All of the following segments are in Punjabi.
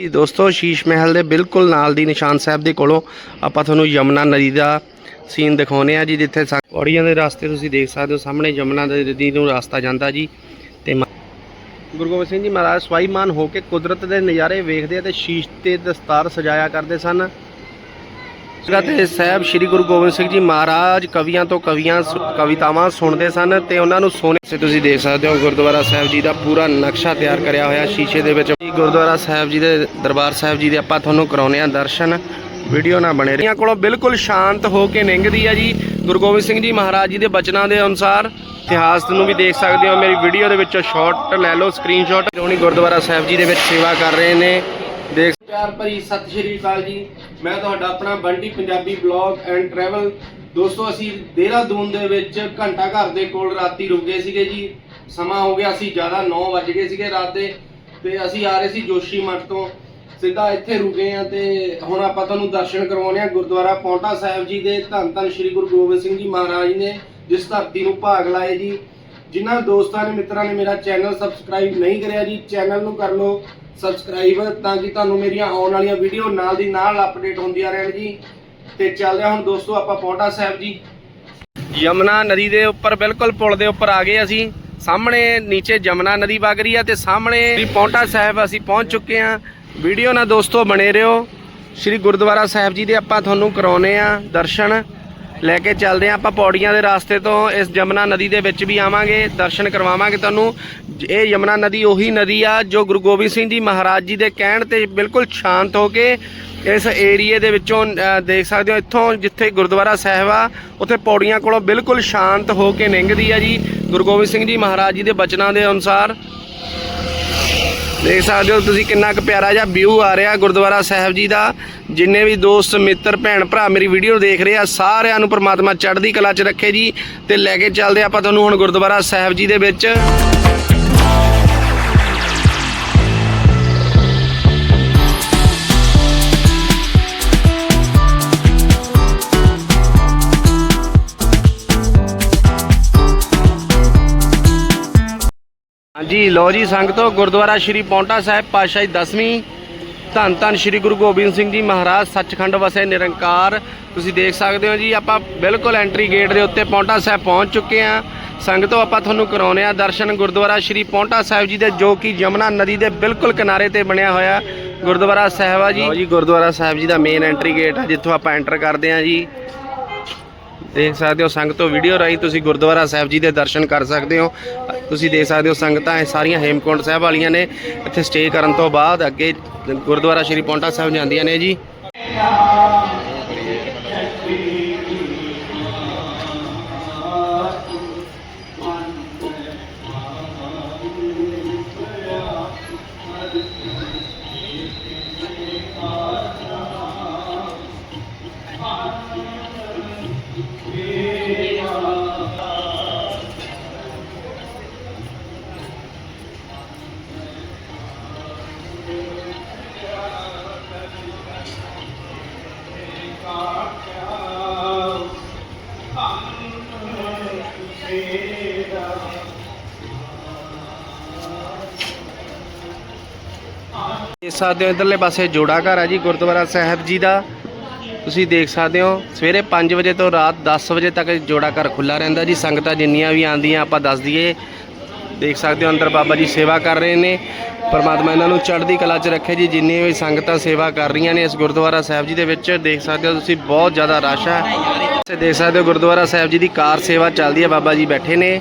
ਜੀ, ਦੋਸਤੋ, ਸ਼ੀਸ਼ ਮਹਿਲ ਦੇ ਬਿਲਕੁਲ ਨਾਲ ਦੀ ਨਿਸ਼ਾਨ ਸਾਹਿਬ ਦੇ ਕੋਲੋਂ ਆਪਾਂ ਤੁਹਾਨੂੰ ਯਮਨਾ ਨਦੀ ਦਾ ਸੀਨ ਦਿਖਾਉਨੇ ਆ ਜੀ, ਜਿੱਥੇ ਸਾ- ਦੇ ਰਸਤੇ ਤੁਸੀਂ ਦੇਖ ਸਕਦੇ ਹੋ, ਸਾਹਮਣੇ ਯਮਨਾ ਨਦੀ ਨੂੰ ਰਸਤਾ ਜਾਂਦਾ ਜੀ, ਤੇ ਗੁਰੂ ਗੋਬਿੰਦ ਸਿੰਘ ਜੀ ਮਹਾਰਾਜ ਸਵਾਈਮਾਨ ਹੋ ਕੇ ਕੁਦਰਤ ਦੇ ਨਜ਼ਾਰੇ ਵੇਖਦੇ ਆ ਤੇ ਸ਼ੀਸ਼ ਤੇ ਦਸਤਾਰ ਸਜਾਇਆ ਕਰਦੇ ਸਨ। ਤੇ ਸਾਹਿਬ, ਸ੍ਰੀ ਗੁਰੂ ਗੋਬਿੰਦ ਸਿੰਘ ਜੀ ਮਹਾਰਾਜ, ਕਵੀਆਂ ਤੋਂ ਕਵੀਆਂ ਕਵਿਤਾਵਾਂ ਸੁਣਦੇ ਸਨ ਤੇ ਉਹਨਾਂ ਨੂੰ ਸੋਨੇ ਸੇ ਤੁਸੀਂ ਦੇਖ ਸਕਦੇ ਹੋ, ਗੁਰਦੁਆਰਾ ਸਾਹਿਬ ਜੀ ਦਾ ਪੂਰਾ ਨਕਸ਼ਾ ਤਿਆਰ ਕਰਿਆ ਹੋਇਆ ਸ਼ੀਸ਼ੇ ਦੇ ਵਿੱਚ। ਗੁਰਦੁਆਰਾ ਸਾਹਿਬ ਜੀ ਦੇ ਦਰਬਾਰ ਸਾਹਿਬ ਜੀ ਦੇ ਆਪਾਂ ਤੁਹਾਨੂੰ ਕਰਾਉਨੇ ਆ ਦਰਸ਼ਨ। ਵੀਡੀਓ ਨਾ ਬਣੇ ਰਹੀਆਂ ਕੋਲੋਂ ਬਿਲਕੁਲ ਸ਼ਾਂਤ ਹੋ ਕੇ ਨਿੰਗਦੀ ਆ ਜੀ, ਗੁਰੂ ਗੋਬਿੰਦ ਸਿੰਘ ਜੀ ਮਹਾਰਾਜ ਜੀ ਦੇ ਬਚਨਾਂ ਦੇ ਅਨੁਸਾਰ। ਇਤਿਹਾਸ ਨੂੰ ਵੀ ਦੇਖ ਸਕਦੇ ਹੋ, ਮੇਰੀ ਵੀਡੀਓ ਦੇ ਵਿੱਚੋਂ ਸ਼ਾਟ ਲੈ ਲਓ ਸਕਰੀਨਸ਼ਾਟ ਰੋਣੀ ਗੁਰਦੁਆਰਾ ਸਾਹਿਬ ਜੀ ਦੇ ਵਿੱਚ ਸੇਵਾ ਕਰ ਰਹੇ ਨੇ, ਦੇਖ ਪਿਆਰ ਭਰੀ ਸਤਿ ਸ਼੍ਰੀ ਅਕਾਲ ਜੀ। ਮੈਂ ਤੁਹਾਡਾ ਆਪਣਾ Bunty Punjabi blog and travel. ਦੋਸਤੋ, ਅਸੀਂ ਦੇਹਰਾਦੂਨ ਦੇ ਵਿੱਚ ਘੰਟਾ ਘਰ ਦੇ ਕੋਲ ਰਾਤੀ ਰੁਕੇ ਸੀਗੇ ਜੀ। ਸਮਾਂ ਹੋ ਗਿਆ ਸੀ ਜ਼ਿਆਦਾ 9 ਵੱਜ ਗਏ ਸੀਗੇ ਰਾਤ ਦੇ। ਤੇ ਅਸੀਂ ਆ ਰਹੇ ਸੀ ਜੋਸ਼ੀ ਮੱਠ ਤੋਂ। ਸਿੱਧਾ ਇੱਥੇ ਰੁਕੇ ਆ ਤੇ ਹੁਣ ਆਪਾਂ ਤੁਹਾਨੂੰ ਦਰਸ਼ਨ ਕਰਵਾਉਣੇ ਆ ਗੁਰਦੁਆਰਾ ਪੌਂਟਾ ਸਾਹਿਬ ਜੀ ਦੇ। ਧੰਨ ਧੰਨ ਸ੍ਰੀ ਗੁਰੂ ਗੋਬਿੰਦ ਸਿੰਘ ਜੀ ਮਹਾਰਾਜ ਨੇ ਜਿਸ ਧਰਤੀ ਨੂੰ ਭਾਗ ਲਾਏ ਜੀ। ਜਿਨ੍ਹਾਂ ਦੋਸਤਾਂ ਨੇ ਮਿੱਤਰਾਂ ਨੇ ਮੇਰਾ ਚੈਨਲ ਸਬਸਕ੍ਰਾਈਬ ਨਹੀਂ ਕਰਿਆ ਜੀ, ਚੈਨਲ ਨੂੰ ਕਰ ਲਓ ਸਬਸਕ੍ਰਾਈਬ ਤਾਂ ਕਿ ਤੁਹਾਨੂੰ ਮੇਰੀਆਂ ਆਉਣ ਵਾਲੀਆਂ ਵੀਡੀਓ ਨਾਲ ਦੀ ਨਾਲ ਅਪਡੇਟ ਹੁੰਦੀਆਂ ਰਹਿਣ ਜੀ। ਤੇ ਚੱਲਦੇ ਹਾਂ ਹੁਣ ਦੋਸਤੋ ਆਪਾਂ ਪੌਂਟਾ ਸਾਹਿਬ ਜੀ। ਯਮਨਾ ਨਦੀ ਦੇ ਉੱਪਰ, ਬਿਲਕੁਲ ਪੁਲ ਦੇ ਉੱਪਰ ਆ ਗਏ ਅਸੀਂ। ਸਾਹਮਣੇ ਨੀਚੇ ਯਮਨਾ ਨਦੀ ਵਗ ਰਹੀ ਆ ਤੇ ਸਾਹਮਣੇ ਵੀ ਪੌਂਟਾ ਸਾਹਿਬ ਅਸੀਂ ਪਹੁੰਚ ਚੁੱਕੇ ਆ ਵੀਡੀਓ ਨਾਲ ਦੋਸਤੋ ਬਣੇ ਰਹੋ। ਸ੍ਰੀ ਗੁਰਦੁਆਰਾ ਸਾਹਿਬ ਜੀ ਦੇ ਆਪਾਂ ਤੁਹਾਨੂੰ ਕਰਾਉਨੇ ਆ ਦਰਸ਼ਨ। ਲੈ ਕੇ ਚੱਲਦੇ ਆ ਆਪਾਂ ਪੌੜੀਆਂ ਦੇ ਰਾਸਤੇ ਤੋਂ ਇਸ ਯਮਨਾ ਨਦੀ ਦੇ ਵਿੱਚ ਵੀ ਆਵਾਂਗੇ, ਦਰਸ਼ਨ ਕਰਵਾਵਾਂਗੇ ਤੁਹਾਨੂੰ। ਇਹ ਯਮਨਾ ਨਦੀ ਉਹੀ ਨਦੀ ਆ ਜੋ ਗੁਰੂ ਗੋਬਿੰਦ ਸਿੰਘ ਜੀ ਮਹਾਰਾਜ ਜੀ ਦੇ ਕਹਿਣ ਤੇ ਬਿਲਕੁਲ ਸ਼ਾਂਤ ਹੋ ਕੇ ਇਸ ਏਰੀਏ ਦੇ ਵਿੱਚੋਂ ਦੇਖ ਸਕਦੇ ਹੋ, ਇੱਥੋਂ ਜਿੱਥੇ ਗੁਰਦੁਆਰਾ ਸਾਹਿਬ ਆ, ਉੱਥੇ ਪੌੜੀਆਂ ਕੋਲੋਂ ਬਿਲਕੁਲ ਸ਼ਾਂਤ ਹੋ ਕੇ ਲੰਘਦੀ ਆ ਜੀ। ਗੁਰੂ ਗੋਬਿੰਦ ਸਿੰਘ ਜੀ ਮਹਾਰਾਜ ਜੀ ਦੇ ਬਚਨਾਂ ਦੇ ਅਨੁਸਾਰ ਦੇਖ ਸਕਦੇ ਹੋ ਤੁਸੀਂ ਕਿੰਨਾ ਕੁ ਪਿਆਰਾ ਜਿਹਾ ਵਿਊ ਆ ਰਿਹਾ ਗੁਰਦੁਆਰਾ ਸਾਹਿਬ ਜੀ ਦਾ। ਜਿੰਨੇ ਵੀ ਦੋਸਤ, ਮਿੱਤਰ, ਭੈਣ, ਭਰਾ ਮੇਰੀ ਵੀਡੀਓ ਦੇਖ ਰਹੇ ਆ, ਸਾਰਿਆਂ ਨੂੰ ਪ੍ਰਮਾਤਮਾ ਚੜ੍ਹਦੀ ਕਲਾ 'ਚ ਰੱਖੇ ਜੀ। ਤੇ ਲੈ ਕੇ ਚੱਲਦੇ ਆਪਾਂ ਤੁਹਾਨੂੰ ਹੁਣ ਗੁਰਦੁਆਰਾ ਸਾਹਿਬ ਜੀ ਦੇ ਵਿੱਚ। ਜੀ ਲੋ ਜੀ, ਸੰਗਤੋ, ਗੁਰਦੁਆਰਾ ਸ਼੍ਰੀ ਪੌਂਟਾ ਸਾਹਿਬ, ਪਾਤਸ਼ਾਹੀ 10ਵੀਂ ਧੰਨ ਧੰਨ ਸ਼੍ਰੀ ਗੁਰੂ ਗੋਬਿੰਦ ਸਿੰਘ ਜੀ ਮਹਾਰਾਜ, ਸੱਚਖੰਡ ਵਸੇ ਨਿਰੰਕਾਰ। ਤੁਸੀਂ ਦੇਖ ਸਕਦੇ ਹੋ ਜੀ, ਆਪਾਂ ਬਿਲਕੁਲ ਐਂਟਰੀ ਗੇਟ ਦੇ ਉੱਤੇ ਪੌਂਟਾ ਸਾਹਿਬ ਪਹੁੰਚ ਚੁੱਕੇ ਆ ਸੰਗਤੋ, ਆਪਾਂ ਤੁਹਾਨੂੰ ਕਰਾਉਨੇ ਆ ਦਰਸ਼ਨ ਗੁਰਦੁਆਰਾ ਸ਼੍ਰੀ ਪੌਂਟਾ ਸਾਹਿਬ ਜੀ ਦੇ, ਜੋ ਕਿ ਯਮੁਨਾ ਨਦੀ ਦੇ ਬਿਲਕੁਲ ਕਿਨਾਰੇ ਤੇ ਬਣਿਆ ਹੋਇਆ ਗੁਰਦੁਆਰਾ ਸਾਹਿਬ ਆ ਜੀ। ਲਓ ਜੀ, ਗੁਰਦੁਆਰਾ ਸਾਹਿਬ ਜੀ ਦਾ ਮੇਨ ਐਂਟਰੀ ਗੇਟ ਆ, ਜਿੱਥੋਂ ਆਪਾਂ ਐਂਟਰ ਕਰਦੇ ਆ ਜੀ। ਦੇਖ ਸਕਦੇ ਹੋ ਸੰਗਤੋਂ ਵੀਡੀਓ ਰਾਹੀਂ ਤੁਸੀਂ ਗੁਰਦੁਆਰਾ ਸਾਹਿਬ ਜੀ ਦੇ ਦਰਸ਼ਨ ਕਰ ਸਕਦੇ ਹੋ। ਤੁਸੀਂ ਦੇਖ ਸਕਦੇ ਹੋ ਸੰਗਤਾਂ ਇਹ ਸਾਰੀਆਂ ਹੇਮਕੁੰਟ ਸਾਹਿਬ ਵਾਲੀਆਂ ਨੇ। ਇੱਥੇ ਸਟੇ ਕਰਨ ਤੋਂ ਬਾਅਦ ਅੱਗੇ ਗੁਰਦੁਆਰਾ ਸ਼੍ਰੀ ਪੌਂਟਾ ਸਾਹਿਬ ਜਾਂਦੀਆਂ ਨੇ ਜੀ। ਦੇਖ ਸਕਦੇ ਹੋ, ਇਧਰਲੇ ਪਾਸੇ ਜੋੜਾ ਘਰ ਹੈ ਜੀ, ਗੁਰਦੁਆਰਾ ਸਾਹਿਬ ਜੀ ਦਾ। ਤੁਸੀਂ ਦੇਖ ਸਕਦੇ ਹੋ, ਸਵੇਰੇ 5 ਵਜੇ ਤੋਂ ਰਾਤ 10 ਵਜੇ ਤੱਕ ਜੋੜਾ ਘਰ ਖੁੱਲਾ ਰਹਿੰਦਾ ਜੀ। ਸੰਗਤਾਂ ਜਿੰਨੀਆਂ ਵੀ ਆਂਦੀਆਂ ਆਪਾਂ ਦੱਸ ਦਈਏ। ਦੇਖ ਸਕਦੇ ਹੋ, ਅੰਦਰ ਬਾਬਾ ਜੀ ਸੇਵਾ ਕਰ ਰਹੇ ਨੇ। ਪਰਮਾਤਮਾ ਇਹਨਾਂ ਨੂੰ ਚੜ੍ਹਦੀ ਕਲਾ 'ਚ ਰੱਖੇ ਜੀ, ਜਿੰਨੀਆਂ ਵੀ ਸੰਗਤਾਂ ਸੇਵਾ ਕਰ ਰਹੀਆਂ ਨੇ ਇਸ ਗੁਰਦੁਆਰਾ ਸਾਹਿਬ ਜੀ ਦੇ ਵਿੱਚ। ਦੇਖ ਸਕਦੇ ਹੋ, ਤੁਸੀਂ ਬਹੁਤ ਜ਼ਿਆਦਾ ਰਸ਼ ਹੈ ਤੁਸੀਂ ਦੇਖ ਸਕਦੇ ਹੋ, ਗੁਰਦੁਆਰਾ ਸਾਹਿਬ ਜੀ ਦੀ ਕਾਰ ਸੇਵਾ ਚੱਲਦੀ ਹੈ ਬਾਬਾ ਜੀ ਬੈਠੇ ਨੇ।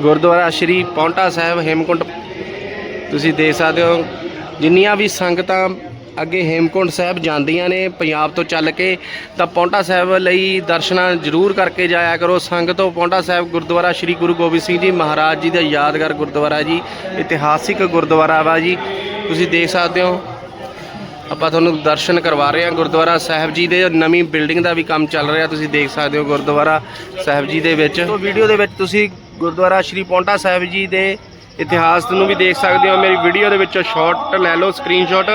ਗੁਰਦੁਆਰਾ ਸ਼੍ਰੀ ਪੌਂਟਾ ਸਾਹਿਬ, ਹੇਮਕੁੰਟ। ਤੁਸੀਂ ਦੇਖ ਸਕਦੇ ਹੋ ਜਿੰਨੀਆਂ ਵੀ ਸੰਗਤਾਂ ਅੱਗੇ ਹੇਮਕੁੰਟ ਸਾਹਿਬ ਜਾਂਦੀਆਂ ਨੇ ਪੰਜਾਬ ਤੋਂ ਚੱਲ ਕੇ, ਤਾਂ ਪੌਂਟਾ ਸਾਹਿਬ ਲਈ ਦਰਸ਼ਨਾਂ ਜ਼ਰੂਰ ਕਰਕੇ ਜਾਇਆ ਕਰੋ। ਸੰਗਤੋਂ ਪੌਂਟਾ ਸਾਹਿਬ ਗੁਰਦੁਆਰਾ ਸ੍ਰੀ ਗੁਰੂ ਗੋਬਿੰਦ ਸਿੰਘ ਜੀ ਮਹਾਰਾਜ ਜੀ ਦਾ ਯਾਦਗਾਰ ਗੁਰਦੁਆਰਾ ਜੀ, ਇਤਿਹਾਸਿਕ ਗੁਰਦੁਆਰਾ ਵਾ ਜੀ। ਤੁਸੀਂ ਦੇਖ ਸਕਦੇ ਹੋ, ਆਪਾਂ ਤੁਹਾਨੂੰ ਦਰਸ਼ਨ ਕਰਵਾ ਰਹੇ ਹਾਂ ਗੁਰਦੁਆਰਾ ਸਾਹਿਬ ਜੀ ਦੇ, ਨਵੀਂ ਬਿਲਡਿੰਗ ਦਾ ਵੀ ਕੰਮ ਚੱਲ ਰਿਹਾ, ਤੁਸੀਂ ਦੇਖ ਸਕਦੇ ਹੋ ਗੁਰਦੁਆਰਾ ਸਾਹਿਬ ਜੀ ਦੇ ਵਿੱਚ। ਤੋਂ ਵੀਡੀਓ ਦੇ ਵਿੱਚ ਤੁਸੀਂ ਗੁਰਦੁਆਰਾ ਸ਼੍ਰੀ ਪੌਂਟਾ ਸਾਹਿਬ ਜੀ ਦੇ ਇਤਿਹਾਸ ਨੂੰ ਵੀ ਦੇਖ ਸਕਦੇ ਹੋ। ਮੇਰੀ ਵੀਡੀਓ ਦੇ ਵਿੱਚੋਂ ਸ਼ਾਟ ਲੈ ਲਓ ਸਕਰੀਨਸ਼ਾਟ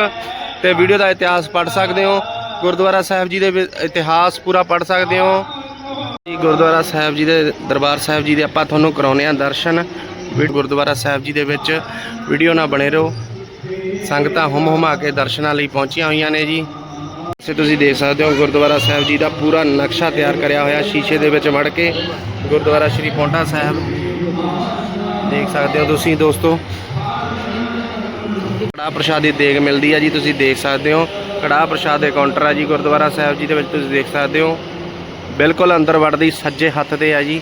ਤੇ ਵੀਡੀਓ ਦਾ ਇਤਿਹਾਸ ਪੜ੍ਹ ਸਕਦੇ ਹੋ। ਗੁਰਦੁਆਰਾ ਸਾਹਿਬ ਜੀ ਦੇ ਵਿੱਚ ਇਤਿਹਾਸ ਪੂਰਾ ਪੜ੍ਹ ਸਕਦੇ ਹੋ। ਜੀ, ਗੁਰਦੁਆਰਾ ਸਾਹਿਬ ਜੀ ਦੇ ਦਰਬਾਰ ਸਾਹਿਬ ਜੀ ਦੇ ਆਪਾਂ ਤੁਹਾਨੂੰ ਕਰਾਉਨੇ ਆ ਦਰਸ਼ਨ। ਵੀ ਗੁਰਦੁਆਰਾ ਸਾਹਿਬ ਜੀ ਦੇ ਵਿੱਚ ਵੀਡੀਓ ਨਾਲ ਬਣੇ ਰਹੋ। ਸੰਗਤਾਂ ਹੁਮ ਹੁਮਾ ਕੇ ਦਰਸ਼ਨਾਂ ਲਈ ਪਹੁੰਚੀਆਂ ਹੋਈਆਂ ਨੇ ਜੀ। ਸੇ ਤੁਸੀਂ ਦੇਖ ਸਕਦੇ ਹੋ, ਗੁਰਦੁਆਰਾ ਸਾਹਿਬ ਜੀ ਦਾ ਪੂਰਾ ਨਕਸ਼ਾ ਤਿਆਰ ਕਰਿਆ ਹੋਇਆ। ਸ਼ੀਸ਼ੇ ਦੇ ਵਿੱਚ ਵੜ ਕੇ ਗੁਰਦੁਆਰਾ ਸ਼੍ਰੀ ਪੌਂਟਾ ਸਾਹਿਬ ਦੇਖ ਸਕਦੇ ਹੋ ਤੁਸੀਂ ਦੋਸਤੋ। ਕੜਾਹ ਪ੍ਰਸ਼ਾਦ ਦੀ ਦੇਗ ਮਿਲਦੀ ਹੈ ਜੀ, ਤੁਸੀਂ ਦੇਖ ਸਕਦੇ ਹੋ। ਕੜਾਹ ਪ੍ਰਸ਼ਾਦ ਦੇ ਕਾਊਂਟਰ ਹੈ ਜੀ, ਗੁਰਦੁਆਰਾ ਸਾਹਿਬ ਜੀ ਦੇ ਵਿੱਚ ਤੁਸੀਂ ਦੇਖ ਸਕਦੇ ਹੋ। ਬਿਲਕੁਲ ਅੰਦਰ ਵੜਦੀ, ਸੱਜੇ ਹੱਥ ਤੇ ਆ ਜੀ।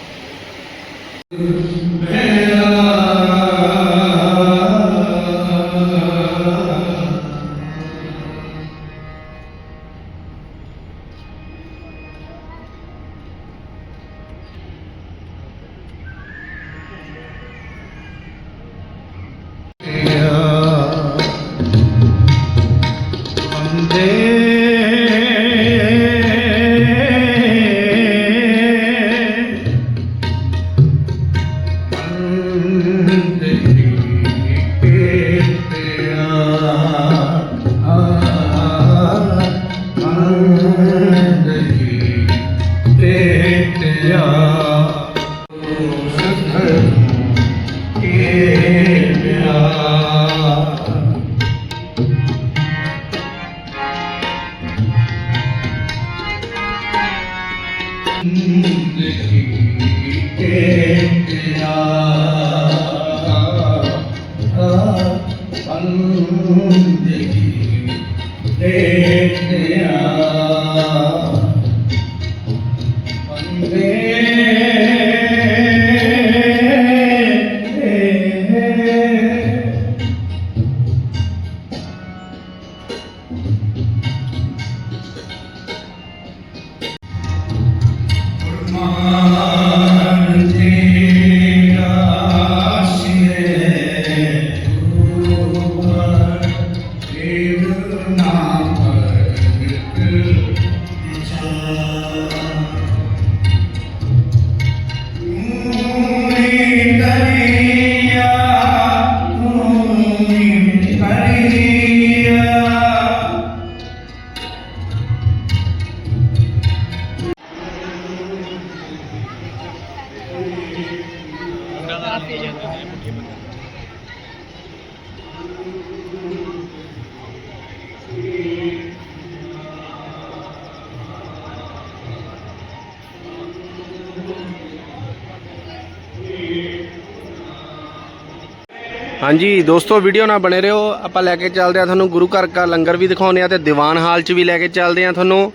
ਹਾਂਜੀ ਦੋਸਤੋ ਵੀਡੀਓ ਨਾਲ ਬਣੇ ਰਹੋ। ਆਪਾਂ ਲੈ ਕੇ ਚੱਲਦੇ ਆ ਤੁਹਾਨੂੰ ਗੁਰੂ ਘਰ ਦਾ ਲੰਗਰ ਵੀ ਦਿਖਾਉਂਦੇ ਆ ਤੇ ਦੀਵਾਨ ਹਾਲ 'ਚ ਵੀ ਲੈ ਕੇ ਚੱਲਦੇ ਆ ਤੁਹਾਨੂੰ।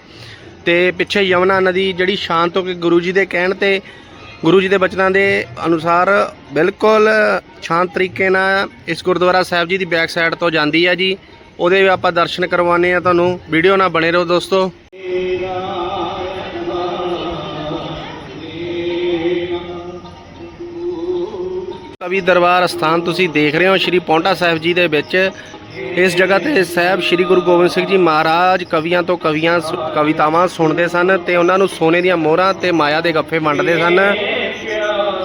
ਤੇ ਪਿੱਛੇ ਯਮਨਾ ਨਦੀ ਜਿਹੜੀ ਸ਼ਾਂਤ ਹੋ ਕੇ ਗੁਰੂ ਜੀ ਦੇ ਕਹਿਣ ਤੇ ਗੁਰੂ ਜੀ ਦੇ ਬਚਨਾਂ ਦੇ ਅਨੁਸਾਰ ਬਿਲਕੁਲ ਸ਼ਾਂਤ ਤਰੀਕੇ ਨਾਲ ਇਸ ਗੁਰਦੁਆਰਾ ਸਾਹਿਬ ਜੀ ਦੀ ਬੈਕ ਸਾਈਡ ਤੋਂ ਜਾਂਦੀ ਹੈ ਜੀ। ਉਹਦੇ ਵੀ ਆਪਾਂ ਦਰਸ਼ਨ ਕਰਵਾਉਣੇ ਆ ਤੁਹਾਨੂੰ। ਵੀਡੀਓ ਨਾਲ ਬਣੇ ਰਹੋ ਦੋਸਤੋ। ਕਵੀ ਦਰਬਾਰ ਸਥਾਨ ਤੁਸੀਂ ਦੇਖ ਰਹੇ ਹੋ ਸ਼੍ਰੀ ਪੌਂਟਾ ਸਾਹਿਬ ਜੀ ਦੇ ਵਿੱਚ। ਇਸ ਜਗ੍ਹਾ ਤੇ ਸਾਹਿਬ ਸ਼੍ਰੀ ਗੁਰੂ ਗੋਬਿੰਦ ਸਿੰਘ ਜੀ ਮਹਾਰਾਜ ਕਵੀਆਂ ਤੋਂ ਕਵੀਆਂ ਸੁ- ਕਵਿਤਾਵਾਂ ਸੁਣਦੇ ਸਨ ਤੇ ਉਹਨਾਂ ਨੂੰ ਸੋਨੇ ਦੀਆਂ ਮੋਹਰਾਂ ਤੇ ਮਾਇਆ ਦੇ ਗੱਫੇ ਵੰਡਦੇ ਸਨ।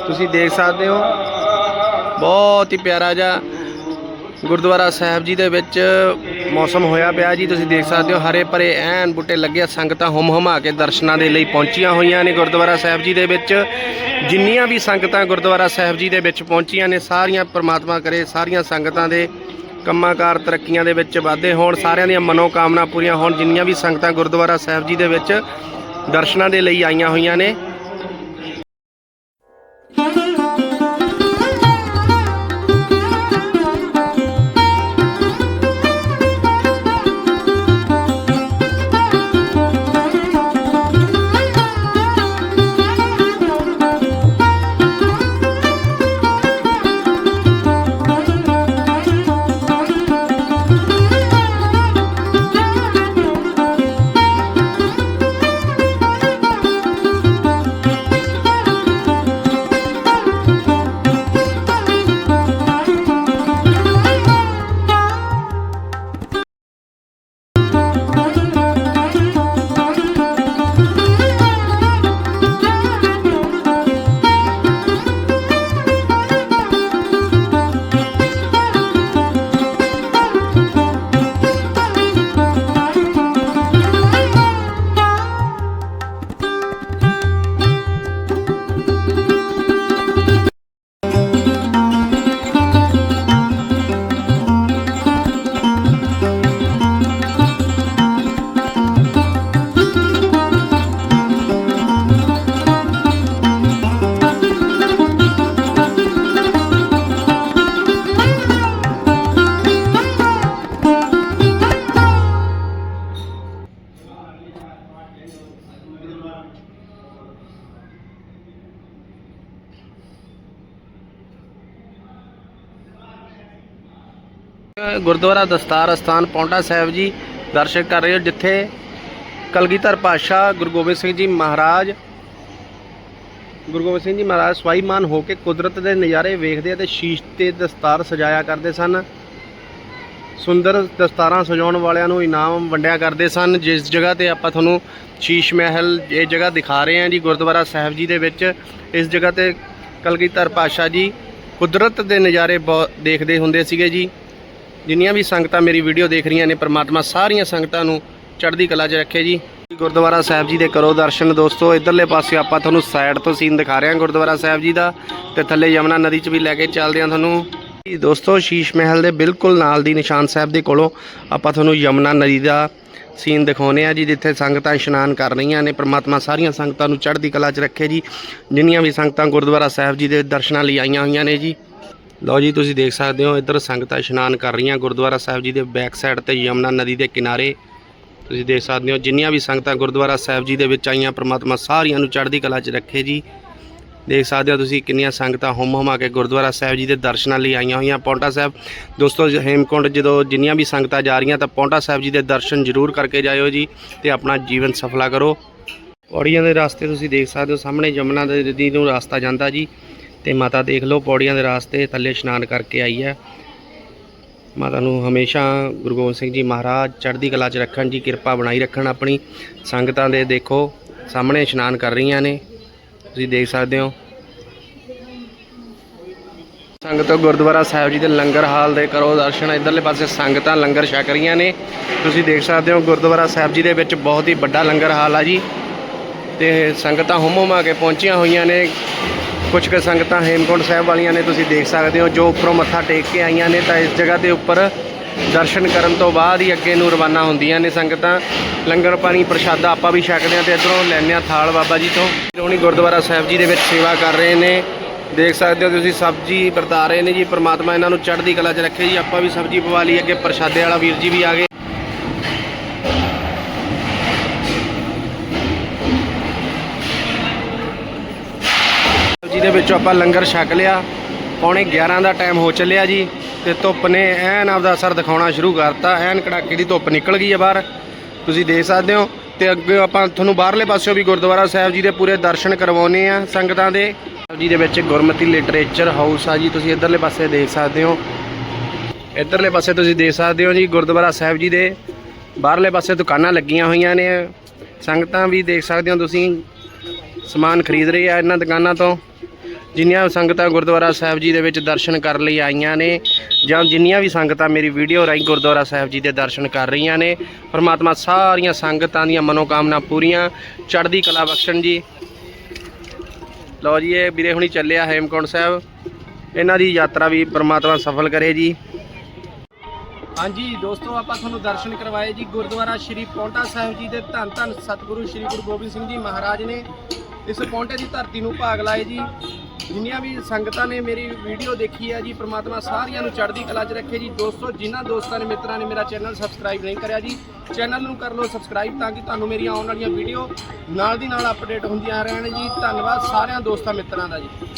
ਤੁਸੀਂ ਦੇਖ ਸਕਦੇ ਹੋ। ਬਹੁਤ ਹੀ ਪਿਆਰਾ ਜਿਹਾ ਗੁਰਦੁਆਰਾ ਸਾਹਿਬ ਜੀ ਦੇ ਵਿੱਚ ਮੌਸਮ ਹੋਇਆ ਪਿਆ ਜੀ, ਤੁਸੀਂ ਦੇਖ ਸਕਦੇ ਹੋ, ਹਰੇ ਭਰੇ, ਐਨ ਬੂਟੇ ਲੱਗੇ ਸੰਗਤਾਂ ਹੁਮ ਹੁਮਾ ਕੇ ਦਰਸ਼ਨਾਂ ਦੇ ਲਈ ਪਹੁੰਚੀਆਂ ਹੋਈਆਂ ਨੇ ਗੁਰਦੁਆਰਾ ਸਾਹਿਬ ਜੀ ਦੇ ਵਿੱਚ। ਜਿੰਨੀਆਂ ਵੀ ਸੰਗਤਾਂ ਗੁਰਦੁਆਰਾ ਸਾਹਿਬ ਜੀ ਦੇ ਵਿੱਚ ਪਹੁੰਚੀਆਂ ਨੇ, ਸਾਰੀਆਂ ਪ੍ਰਮਾਤਮਾ ਕਰੇ, ਸਾਰੀਆਂ ਸੰਗਤਾਂ ਦੇ ਕੰਮਾਕਾਰ ਤਰੱਕੀਆਂ ਦੇ ਵਿੱਚ ਵਾਧੇ ਹੋਣ, ਸਾਰਿਆਂ ਦੀਆਂ ਮਨੋਕਾਮਨਾ ਪੂਰੀਆਂ ਹੋਣ, ਜਿੰਨੀਆਂ ਵੀ ਸੰਗਤਾਂ ਗੁਰਦੁਆਰਾ ਸਾਹਿਬ ਜੀ ਦੇ ਵਿੱਚ ਦਰਸ਼ਨਾਂ ਦੇ ਲਈ ਆਈਆਂ ਹੋਈਆਂ ਨੇ। ਗੁਰਦੁਆਰਾ ਦਸਤਾਰ ਅਸਥਾਨ ਪੌਂਟਾ ਸਾਹਿਬ ਜੀ ਦਰਸ਼ਨ ਕਰ ਰਹੇ ਹੋ, ਜਿੱਥੇ ਕਲਗੀਧਰ ਪਾਤਸ਼ਾਹ ਗੁਰੂ ਗੋਬਿੰਦ ਸਿੰਘ ਜੀ ਮਹਾਰਾਜ, ਗੁਰੂ ਗੋਬਿੰਦ ਸਿੰਘ ਜੀ ਮਹਾਰਾਜ ਸਵਾਈਮਾਨ ਹੋ ਕੇ ਕੁਦਰਤ ਦੇ ਨਜ਼ਾਰੇ ਵੇਖਦੇ ਅਤੇ ਸ਼ੀਸ਼ ਤੇ ਦਸਤਾਰ ਸਜਾਇਆ ਕਰਦੇ ਸਨ। ਸੁੰਦਰ ਦਸਤਾਰਾਂ ਸਜਾਉਣ ਵਾਲਿਆਂ ਨੂੰ ਇਨਾਮ ਵੰਡਿਆ ਕਰਦੇ ਸਨ। ਜਿਸ ਜਗ੍ਹਾ ਤੇ ਆਪਾਂ ਤੁਹਾਨੂੰ ਸ਼ੀਸ਼ ਮਹਿਲ ਇਹ ਜਗ੍ਹਾ ਦਿਖਾ ਰਹੇ ਹਾਂ ਜੀ, ਗੁਰਦੁਆਰਾ ਸਾਹਿਬ ਜੀ ਦੇ ਵਿੱਚ, ਇਸ ਜਗ੍ਹਾ ਤੇ ਕਲਗੀਧਰ ਪਾਤਸ਼ਾਹ ਜੀ ਕੁਦਰਤ ਦੇ ਨਜ਼ਾਰੇ ਬਹੁਤ ਦੇਖਦੇ ਹੁੰਦੇ ਸੀਗੇ ਜੀ। ਜਿੰਨੀਆਂ ਵੀ ਸੰਗਤਾਂ ਮੇਰੀ ਵੀਡੀਓ ਦੇਖ ਰਹੀਆਂ ਨੇ, ਪ੍ਰਮਾਤਮਾ ਸਾਰੀਆਂ ਸੰਗਤਾਂ ਨੂੰ ਚੜ੍ਹਦੀ ਕਲਾ 'ਚ ਰੱਖੇ ਜੀ। ਗੁਰਦੁਆਰਾ ਸਾਹਿਬ ਜੀ ਦੇ ਕਰੋ ਦਰਸ਼ਨ ਦੋਸਤੋ, ਇਧਰਲੇ ਪਾਸੇ ਆਪਾਂ ਤੁਹਾਨੂੰ ਸਾਈਡ ਤੋਂ ਸੀਨ ਦਿਖਾ ਰਹੇ ਹਾਂ ਗੁਰਦੁਆਰਾ ਸਾਹਿਬ ਜੀ ਦਾ ਤੇ ਥੱਲੇ ਯਮਨਾ ਨਦੀ 'ਚ ਵੀ ਲੈ ਕੇ ਚੱਲਦੇ ਹਾਂ ਤੁਹਾਨੂੰ। ਜੀ ਦੋਸਤੋ, ਸ਼ੀਸ਼ ਮਹਿਲ ਦੇ ਬਿਲਕੁਲ ਨਾਲ ਦੀ ਨਿਸ਼ਾਨ ਸਾਹਿਬ ਦੇ ਕੋਲੋਂ ਆਪਾਂ ਤੁਹਾਨੂੰ ਯਮਨਾ ਨਦੀ ਦਾ ਸੀਨ ਦਿਖਾਉਨੇ ਆ ਜੀ, ਜਿੱਥੇ ਸੰਗਤਾਂ ਇਸ਼ਨਾਨ ਕਰ ਰਹੀਆਂ ਨੇ, ਪ੍ਰਮਾਤਮਾ ਸਾਰੀਆਂ ਸੰਗਤਾਂ ਨੂੰ ਚੜ੍ਹਦੀ ਕਲਾ 'ਚ ਰੱਖੇ ਜੀ। ਜਿੰਨੀਆਂ ਵੀ ਸੰਗਤਾਂ ਗੁਰਦੁਆਰਾ ਸਾਹਿਬ ਜੀ ਦੇ ਦਰਸ਼ਨਾਂ ਲਈ ਆਈਆਂ ਹੋਈਆਂ ਨੇ ਜੀ। ਲਓ ਜੀ, ਤੁਸੀਂ ਦੇਖ ਸਕਦੇ ਹੋ, ਇੱਧਰ ਸੰਗਤਾਂ ਇਸ਼ਨਾਨ ਕਰ ਰਹੀਆਂ ਗੁਰਦੁਆਰਾ ਸਾਹਿਬ ਜੀ ਦੇ ਬੈਕ ਸਾਈਡ ਤੇ ਯਮਨਾ ਨਦੀ ਦੇ ਕਿਨਾਰੇ। ਤੁਸੀਂ ਦੇਖ ਸਕਦੇ ਹੋ, ਜਿੰਨੀਆਂ ਵੀ ਸੰਗਤਾਂ ਗੁਰਦੁਆਰਾ ਸਾਹਿਬ ਜੀ ਦੇ ਵਿੱਚ ਆਈਆਂ, ਪ੍ਰਮਾਤਮਾ ਸਾਰੀਆਂ ਨੂੰ ਚੜ੍ਹਦੀ ਕਲਾ 'ਚ ਰੱਖੇ ਜੀ। ਦੇਖ ਸਕਦੇ ਹੋ ਤੁਸੀਂ ਕਿੰਨੀਆਂ ਸੰਗਤਾਂ ਹੁੰਮ ਹੁਮਾ ਕੇ ਗੁਰਦੁਆਰਾ ਸਾਹਿਬ ਜੀ ਦੇ ਦਰਸ਼ਨਾਂ ਲਈ ਆਈਆਂ ਹੋਈਆਂ। ਪੌਂਟਾ ਸਾਹਿਬ, ਦੋਸਤੋ ਹੇਮਕੁੰਡ ਜਦੋਂ ਜਿੰਨੀਆਂ ਵੀ ਸੰਗਤਾਂ ਜਾ ਰਹੀਆਂ, ਤਾਂ ਪੌਂਟਾ ਸਾਹਿਬ ਜੀ ਦੇ ਦਰਸ਼ਨ ਜ਼ਰੂਰ ਕਰਕੇ ਜਾਇਓ ਜੀ ਤੇ ਆਪਣਾ ਜੀਵਨ ਸਫਲਾ ਕਰੋ। ਪੌੜੀਆਂ ਦੇ ਰਸਤੇ ਤੁਸੀਂ ਦੇਖ ਸਕਦੇ ਹੋ, ਸਾਹਮਣੇ ਯਮੁਨਾ ਨਦੀ ਨੂੰ ਰਸਤਾ ਜਾਂਦਾ ਜੀ। ਤੇ ਮਾਤਾ ਦੇਖ ਲਓ ਪੌੜੀਆਂ ਦੇ ਰਸਤੇ ਥੱਲੇ ਇਸ਼ਨਾਨ ਕਰਕੇ ਆਈ ਹੈ। ਮਾਤਾ ਨੂੰ ਹਮੇਸ਼ਾ ਗੁਰੂ ਗੋਬਿੰਦ ਸਿੰਘ ਜੀ ਮਹਾਰਾਜ ਚੜ੍ਹਦੀ ਕਲਾ 'ਚ ਰੱਖਣ ਜੀ ਕਿਰਪਾ ਬਣਾਈ ਰੱਖਣ ਆਪਣੀ। ਸੰਗਤਾਂ ਦੇ ਦੇਖੋ, ਸਾਹਮਣੇ ਇਸ਼ਨਾਨ ਕਰ ਰਹੀਆਂ ਨੇ। ਤੁਸੀਂ ਦੇਖ ਸਕਦੇ ਹੋ। ਸੰਗਤੋ ਗੁਰਦੁਆਰਾ ਸਾਹਿਬ ਜੀ ਦੇ ਲੰਗਰ ਹਾਲ ਦੇ ਕਰੋ ਦਰਸ਼ਨ। ਇਧਰਲੇ ਪਾਸੇ ਸੰਗਤਾਂ ਲੰਗਰ ਛਕ ਰਹੀਆਂ ਨੇ। ਤੁਸੀਂ ਦੇਖ ਸਕਦੇ ਹੋ ਗੁਰਦੁਆਰਾ ਸਾਹਿਬ ਜੀ ਦੇ ਵਿੱਚ ਬਹੁਤ ਹੀ ਵੱਡਾ ਲੰਗਰ ਹਾਲ ਆ ਜੀ। ਤੇ ਸੰਗਤਾਂ ਹੁਮ ਹੁਮਾ ਕੇ ਪਹੁੰਚੀਆਂ ਹੋਈਆਂ ਨੇ। ਕੁਝ ਕੁ ਸੰਗਤਾਂ ਹੇਮਕੁੰਟ ਸਾਹਿਬ ਵਾਲੀਆਂ ਨੇ ਤੁਸੀਂ ਦੇਖ ਸਕਦੇ ਹੋ, ਜੋ ਉੱਪਰੋਂ ਮੱਥਾ ਟੇਕ ਕੇ ਆਈਆਂ ਨੇ, ਤਾਂ ਇਸ ਜਗ੍ਹਾ ਦੇ ਉੱਪਰ ਦਰਸ਼ਨ ਕਰਨ ਤੋਂ ਬਾਅਦ ਹੀ ਅੱਗੇ ਨੂੰ ਰਵਾਨਾ ਹੁੰਦੀਆਂ ਨੇ ਸੰਗਤਾਂ। ਲੰਗਰ ਪਾਣੀ ਪ੍ਰਸ਼ਾਦਾ ਆਪਾਂ ਵੀ ਛਕਦੇ ਹਾਂ ਤੇ ਇਧਰੋਂ ਲੈਂਦੇ ਹਾਂ ਥਾਲ ਬਾਬਾ ਜੀ ਤੋਂ। ਰੋਣੀ ਗੁਰਦੁਆਰਾ ਸਾਹਿਬ ਜੀ ਦੇ ਵਿੱਚ ਸੇਵਾ ਕਰ ਰਹੇ ਨੇ। ਦੇਖ ਸਕਦੇ ਹੋ ਤੁਸੀਂ ਸਬਜ਼ੀ ਵਰਤਾ ਰਹੇ ਨੇ ਜੀ, ਪ੍ਰਮਾਤਮਾ ਇਹਨਾਂ ਨੂੰ ਚੜ੍ਹਦੀ ਕਲਾ 'ਚ ਰੱਖੇ ਜੀ। ਆਪਾਂ ਵੀ ਸਬਜ਼ੀ ਪਵਾ ਲਈ, ਅੱਗੇ ਪ੍ਰਸ਼ਾਦੇ ਵਾਲਾ ਵੀਰ ਜੀ ਵੀ ਆ ਗਏ। ਜੀ ਦੇ ਵਿੱਚੋਂ ਆਪਾਂ ਲੰਗਰ ਛਕ ਲਿਆ। ਪੌਣੇ 11 ਦਾ ਟਾਈਮ ਹੋ ਚੱਲਿਆ ਜੀ ਤੇ ਧੁੱਪ ਨੇ ਐਨ ਆਪਦਾ ਅਸਰ ਦਿਖਾਉਣਾ ਸ਼ੁਰੂ ਕਰਤਾ। ਐਨ ਕੜਾਕੇ ਦੀ ਧੁੱਪ ਨਿਕਲ ਗਈ ਹੈ ਬਾਹਰ। ਤੁਸੀਂ ਦੇਖ ਸਕਦੇ ਹੋ ਤੇ ਅੱਗੇ ਆਪਾਂ ਤੁਹਾਨੂੰ ਬਾਹਰਲੇ ਪਾਸਿਓਂ ਵੀ ਗੁਰਦੁਆਰਾ ਸਾਹਿਬ ਜੀ ਦੇ ਪੂਰੇ ਦਰਸ਼ਨ ਕਰਵਾਉਨੇ ਆ ਸੰਗਤਾਂ ਦੇ। ਸਾਹਿਬ ਜੀ ਦੇ ਵਿੱਚ ਗੁਰਮਤੀ ਲਿਟਰੇਚਰ ਹਾਊਸ ਆ ਜੀ, ਤੁਸੀਂ ਇਧਰਲੇ ਪਾਸੇ ਦੇਖ ਸਕਦੇ ਹੋ। ਇਧਰਲੇ ਪਾਸੇ ਤੁਸੀਂ ਦੇਖ ਸਕਦੇ ਹੋ ਜੀ, ਗੁਰਦੁਆਰਾ ਸਾਹਿਬ ਜੀ ਦੇ ਬਾਹਰਲੇ ਪਾਸੇ ਦੁਕਾਨਾਂ ਲੱਗੀਆਂ ਹੋਈਆਂ ਨੇ। ਸੰਗਤਾਂ ਵੀ ਦੇਖ ਸਕਦੇ ਹੋ ਤੁਸੀਂ। ਸਮਾਨ ਖਰੀਦ ਰਹੇ ਆ ਇਹਨਾਂ ਦੁਕਾਨਾਂ ਤੋਂ। ਜਿੰਨੀਆਂ ਸੰਗਤਾਂ ਗੁਰਦੁਆਰਾ ਸਾਹਿਬ ਜੀ ਦੇ ਵਿੱਚ ਦਰਸ਼ਨ ਕਰਨ ਲਈ ਆਈਆਂ ਨੇ, ਜਾਂ ਜਿੰਨੀਆਂ ਵੀ ਸੰਗਤਾਂ ਮੇਰੀ ਵੀਡੀਓ ਰਾਹੀਂ ਗੁਰਦੁਆਰਾ ਸਾਹਿਬ ਜੀ ਦੇ ਦਰਸ਼ਨ ਕਰ ਰਹੀਆਂ ਨੇ, ਪਰਮਾਤਮਾ ਸਾਰੀਆਂ ਸੰਗਤਾਂ ਦੀਆਂ ਮਨੋਕਾਮਨਾ ਪੂਰੀਆਂ। ਚੜ੍ਹਦੀ ਕਲਾ ਬਖਸ਼ਣ ਜੀ। ਲਓ ਜੀ, ਇਹ ਵੀਰੇ ਹੁਣੀ ਚੱਲਿਆ ਹੇਮਕੁੰਟ ਸਾਹਿਬ। ਇਹਨਾਂ ਦੀ ਯਾਤਰਾ ਵੀ ਪਰਮਾਤਮਾ ਸਫਲ ਕਰੇ ਜੀ। ਹਾਂਜੀ ਦੋਸਤੋ, ਆਪਾਂ ਤੁਹਾਨੂੰ ਦਰਸ਼ਨ ਕਰਵਾਏ ਜੀ। ਗੁਰਦੁਆਰਾ ਸ਼੍ਰੀ ਪੌਂਟਾ ਸਾਹਿਬ ਜੀ ਦੇ ਧੰਨ ਧੰਨ ਸਤਿਗੁਰੂ ਸ਼੍ਰੀ ਗੁਰੂ ਗੋਬਿੰਦ ਸਿੰਘ ਜੀ ਮਹਾਰਾਜ ਨੇ ਇਸ ਪੌਂਟੇ ਦੀ ਧਰਤੀ ਨੂੰ ਭਾਗ ਲਾਏ ਜੀ। ਜਿੰਨੀਆਂ ਵੀ ਸੰਗਤਾਂ ਨੇ ਮੇਰੀ ਵੀਡੀਓ ਦੇਖੀ ਹੈ ਜੀ, ਪ੍ਰਮਾਤਮਾ ਸਾਰਿਆਂ ਨੂੰ ਚੜ੍ਹਦੀ ਕਲਾ 'ਚ ਰੱਖੇ ਜੀ। ਦੋਸਤੋ, ਜਿਨ੍ਹਾਂ ਦੋਸਤਾਂ ਨੇ, ਮਿੱਤਰਾਂ ਨੇ ਮੇਰਾ ਚੈਨਲ ਸਬਸਕ੍ਰਾਈਬ ਨਹੀਂ ਕਰਿਆ ਜੀ, ਚੈਨਲ ਨੂੰ ਕਰ ਲਓ ਸਬਸਕ੍ਰਾਈਬ ਤਾਂ ਕਿ ਤੁਹਾਨੂੰ ਮੇਰੀਆਂ ਆਉਣ ਵਾਲੀਆਂ ਵੀਡੀਓ ਨਾਲ ਦੀ ਨਾਲ ਅਪਡੇਟ ਹੁੰਦੀਆਂ ਰਹਿਣ ਜੀ। ਧੰਨਵਾਦ ਸਾਰਿਆਂ ਦੋਸਤਾਂ, ਮਿੱਤਰਾਂ ਦਾ ਜੀ।